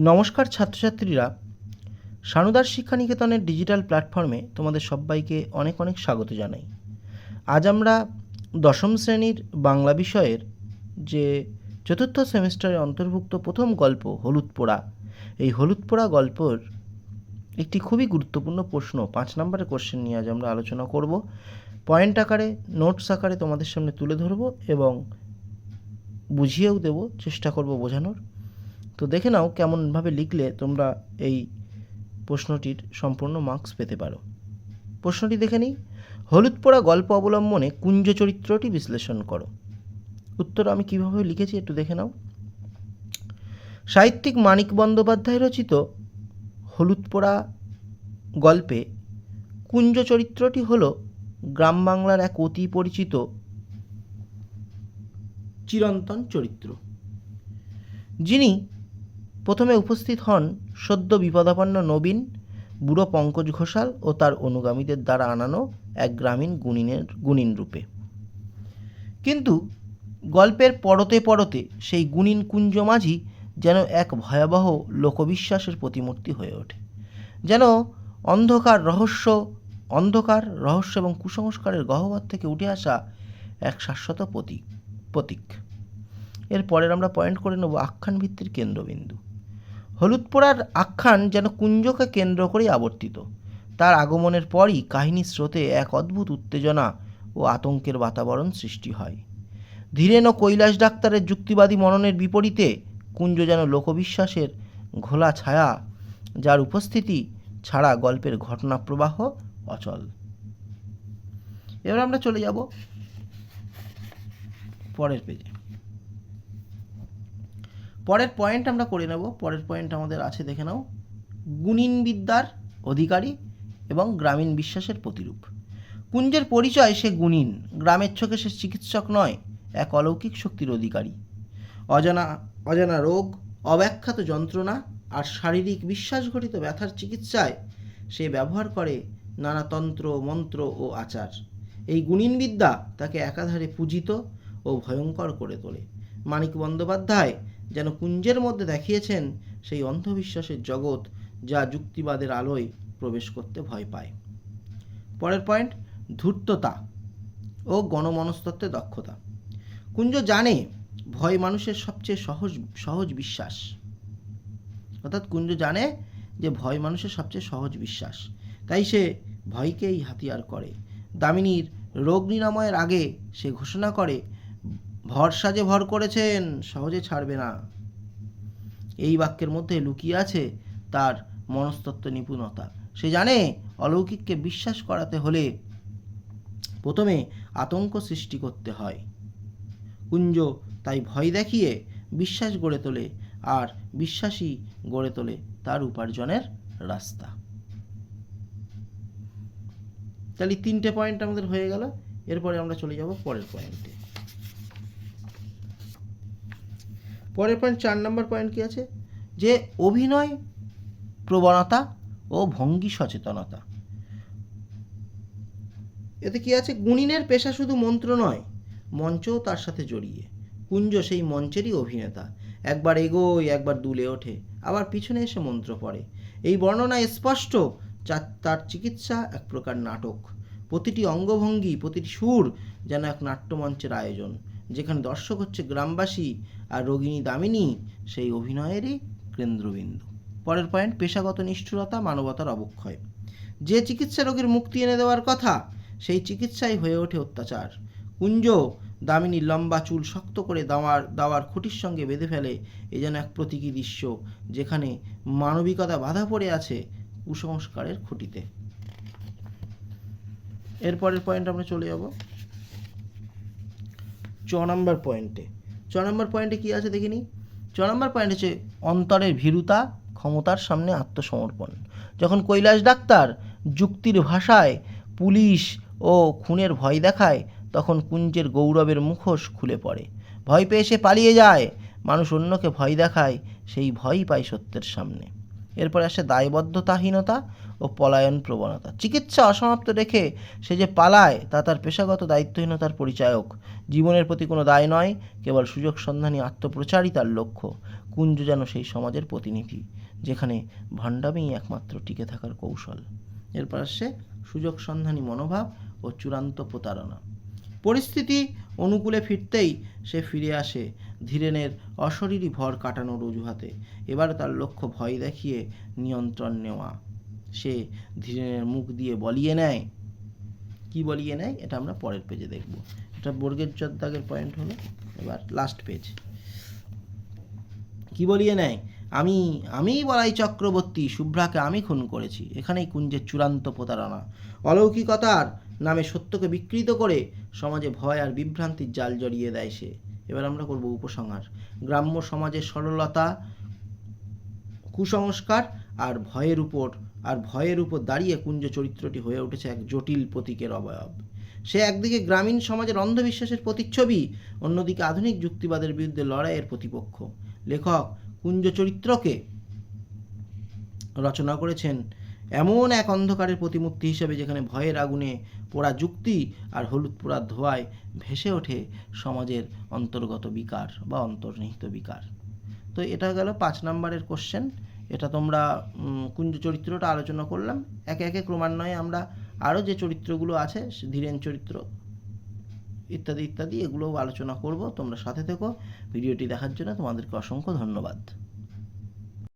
নমস্কার ছাত্রছাত্রীরা, সানুদার শিক্ষানিকেতনের ডিজিটাল প্ল্যাটফর্মে তোমাদের সবাইকে অনেক অনেক স্বাগত জানাই। আজ আমরা দশম শ্রেণির বাংলা বিষয়ের যে চতুর্থ সেমিস্টারে অন্তর্ভুক্ত প্রথম গল্প হলুদ পোড়া এই হলুদ পোড়া গল্পর একটি খুবই গুরুত্বপূর্ণ প্রশ্ন, পাঁচ নম্বরের কোশ্চেন নিয়ে আজ আমরা আলোচনা করব। পয়েন্ট আকারে নোটস আকারে তোমাদের সামনে তুলে ধরব এবং বুঝিয়েও দেব, চেষ্টা করব বোঝানোর। তো দেখে নাও কেমনভাবে লিখলে তোমরা এই প্রশ্নটির সম্পূর্ণ মার্কস পেতে পারো। প্রশ্নটি দেখে নিই। হলুদ পোড়া গল্প অবলম্বনে কুঞ্জ চরিত্রটি বিশ্লেষণ করো। উত্তর আমি কীভাবে লিখেছি একটু দেখে নাও। সাহিত্যিক মানিক বন্দ্যোপাধ্যায় রচিত হলুদ পোড়া গল্পে কুঞ্জ চরিত্রটি হল গ্রাম বাংলার এক অতি পরিচিত চিরন্তন চরিত্র। যিনি প্রথমে উপস্থিত হন সদ্য বিপদাপন্ন নবীন, বুড়ো পঙ্কজ ঘোষাল ও তার অনুগামীদের দ্বারা আনানো এক গ্রামীণ গুণিনের, গুণিন রূপে। কিন্তু গল্পের পরতে পরতে সেই গুণিন কুঞ্জ মাঝি যেন এক ভয়াবহ লোকবিশ্বাসের প্রতিমূর্তি হয়ে ওঠে। যেন অন্ধকার রহস্য অন্ধকার রহস্য এবং কুসংস্কারের গহ্বর থেকে উঠে আসা এক শাশ্বত প্রতীক প্রতীক। এর পরের আমরা পয়েন্ট করে নেব আখ্যান ভিত্তির কেন্দ্রবিন্দু। হলুদ পোড়ার আখ্যান যেন কুঞ্জকে কেন্দ্র করেই আবর্তিত। তার আগমনের পরই কাহিনীর স্রোতে এক অদ্ভুত উত্তেজনা ও আতঙ্কের বাতাবরণ সৃষ্টি হয়। ধীরেন ও কৈলাস ডাক্তারের যুক্তিবাদী মননের বিপরীতে কুঞ্জ যেন লোকবিশ্বাসের ঘোলা ছায়া, যার উপস্থিতি ছাড়া গল্পের ঘটনা প্রবাহ অচল। এবার আমরা চলে যাব পরের পেজে পরের পয়েন্ট আমরা করে নেব, পরের পয়েন্ট আমাদের আছে, দেখে নাও, গুণিন বিদ্যার অধিকারী এবং গ্রামীণ বিশ্বাসের প্রতিরূপ। কুঞ্জের পরিচয় সে গুণিন, গ্রামের চোখে সে চিকিৎসক নয়, এক অলৌকিক শক্তির অধিকারী। অজানা অজানা রোগ, অব্যাখ্যাত যন্ত্রণা আর শারীরিক বিশ্বাসঘটিত ব্যথার চিকিৎসায় সে ব্যবহার করে নানা তন্ত্র, মন্ত্র ও আচার। এই গুণিন বিদ্যা তাকে একাধারে পূজিত ও ভয়ঙ্কর করে তোলে। মানিক বন্দ্যোপাধ্যায় যেন কুঞ্জের মধ্যে দেখিয়েছেন সেই অন্ধবিশ্বাসের জগৎ যা যুক্তিবাদের আলোয় প্রবেশ করতে ভয় পায়। পরের পয়েন্ট ধূর্ততা ও গণমনস্তত্ত্বের দক্ষতা। কুঞ্জ জানে ভয় মানুষের সবচেয়ে সহজ সহজ বিশ্বাস। অর্থাৎ কুঞ্জ জানে যে ভয় মানুষের সবচেয়ে সহজ বিশ্বাস। তাই সে ভয়কেই হাতিয়ার করে। দামিনীর রোগ নিরাময়ের আগে সে ঘোষণা করে ভরসা যে ভর করেছেন, সহজে ছাড়বে না। এই বাক্যের মধ্যে লুকিয়ে আছে তার মনস্তত্ত্ব নিপুণতা। সে জানে অলৌকিককে বিশ্বাস করাতে হলে প্রথমে আতঙ্ক সৃষ্টি করতে হয়। কুঞ্জ তাই ভয় দেখিয়ে বিশ্বাস গড়ে তোলে আর বিশ্বাসী গড়ে তোলে তার উপার্জনের রাস্তা। তাহলে তিনটে পয়েন্ট আমাদের হয়ে গেল। এরপরে আমরা চলে যাব পরের পয়েন্টে পরের পয়েন্ট চার নম্বর পয়েন্ট কি আছে? যে অভিনয়, প্রবণতা ও ভঙ্গি সচেতনতা। এতে কি আছে? গুণিনের পেশা শুধু মন্ত্র নয়, মঞ্চও তার সাথে জড়িয়ে। কুঞ্জ সেই মঞ্চেরই অভিনেতা। একবার এগোয়, একবার দুলে ওঠে, আবার পিছনে এসে মন্ত্র পড়ে। এই বর্ণনা স্পষ্ট তার চিকিৎসা এক প্রকার নাটক। প্রতিটি অঙ্গভঙ্গি, প্রতিটি সুর যেন এক নাট্যমঞ্চের আয়োজন। যেখানে দর্শক হচ্ছে গ্রামবাসী আর রোগিণী দামিনী, সেই অভিনয়েরই কেন্দ্রবিন্দু। পরের পয়েন্ট পেশাগত নিষ্ঠুরতা, মানবতার অবক্ষয়। যে চিকিৎসা রোগীর মুক্তি এনে দেওয়ার কথা, সেই চিকিৎসাই হয়ে ওঠে অত্যাচার। কুঞ্জ, দামিনীর লম্বা চুল শক্ত করে দাওয়ার দাওয়ার খুঁটির সঙ্গে বেঁধে ফেলে এ যেন এক প্রতীকী দৃশ্য, যেখানে মানবিকতা বাধা পড়ে আছে কুসংস্কারের খুঁটিতে। এরপরের পয়েন্ট আমরা চলে যাব। চ নম্বর পয়েন্টে। চ নম্বর পয়েন্টে কি আছে দেখিনি? চ নম্বর পয়েন্ট হচ্ছে অন্তরের ভীরুতা ক্ষমতার সামনে আত্মসমর্পণ। যখন কৈলাস ডাক্তার যুক্তির ভাষায় পুলিশ ও খুনের ভয় দেখায়, তখন কুঞ্জের গৌরবের মুখোশ খুলে পড়ে। ভয় পেয়ে সে পালিয়ে যায়, মানুষ অন্যকে ভয় দেখায়, সেই ভয়ই পায় সত্যের সামনে। এরপরে আসে দায়বদ্ধতাহীনতা ও পলায়ন প্রবণতা চিকিৎসা অসমাপ্ত রেখে সে যে পালায়, তা তার পেশাগত দায়িত্বহীনতার পরিচায়ক। জীবনের প্রতি কোনো দায় নয়, কেবল সুযোগ সন্ধানী আত্মপ্রচারই তার লক্ষ্য। কুঞ্জ যেন সেই সমাজের প্রতিনিধি, যেখানে ভণ্ডামিই একমাত্র টিকে থাকার কৌশল। এরপর আসছে সুযোগ সন্ধানী মনোভাব ও চূড়ান্ত প্রতারণা। পরিস্থিতি অনুকূলে ফিরতেই সে ফিরে আসে ধীরেনের অশরীরী ভর কাটানোর অজুহাতে। এবার তার লক্ষ্য ভয় দেখিয়ে নিয়ন্ত্রণ নেওয়া। সে ধীরেনের মুখ দিয়ে বলিয়ে নেয়। কি বলিয়ে নেয়? এটা আমরা পরের পেজে দেখব। এটা বর্গের দাগের পয়েন্ট হলো। এবার লাস্ট পেজ কি বলিয়ে নেয়? আমি আমিই বলাই চক্রবর্তী, শুভ্রাকে আমি খুন করেছি। এখানেই কুঞ্জের চূড়ান্ত প্রতারণা। অলৌকিকতার নামে সত্যকে বিকৃত করে সমাজে ভয় আর বিভ্রান্তির জাল জড়িয়ে দেয় সে। এবার আমরা করব উপসংহার। গ্রাম্য সমাজের সরলতা, কুসংস্কার আর ভয়ের উপর, আর ভয়ের উপর দাঁড়িয়ে কুঞ্জ চরিত্রটি হয়ে উঠেছে এক জটিল প্রতীকের অবয়ব। সে একদিকে গ্রামীণ সমাজের অন্ধবিশ্বাসের প্রতিচ্ছবি, অন্যদিকে আধুনিক যুক্তিবাদের বিরুদ্ধে লড়াইয়ের প্রতিপক্ষ। লেখক কুঞ্জ চরিত্রকে রচনা করেছেন এমন এক অন্ধকারের প্রতিমূর্তি হিসেবে যেখানে ভয়ের আগুনে পোড়া যুক্তি আর হলুদ পোড়ার ধোঁয়ায় ভেসে ওঠে সমাজের অন্তর্গত বিকার বা অন্তর্নিহিত বিকার। তো এটা গেল পাঁচ নাম্বারের কোশ্চেন এটা তোমরা কুঞ্জ চরিত্রটা আলোচনা করলাম। একে একে ক্রমান্বয়ে আমরা আরও যে চরিত্রগুলো আছে ধীরেন চরিত্র ইত্যাদি ইত্যাদি, এগুলোও আলোচনা করব। তোমরা সাথে থেকো। ভিডিওটি দেখার জন্য তোমাদেরকে অসংখ্য ধন্যবাদ।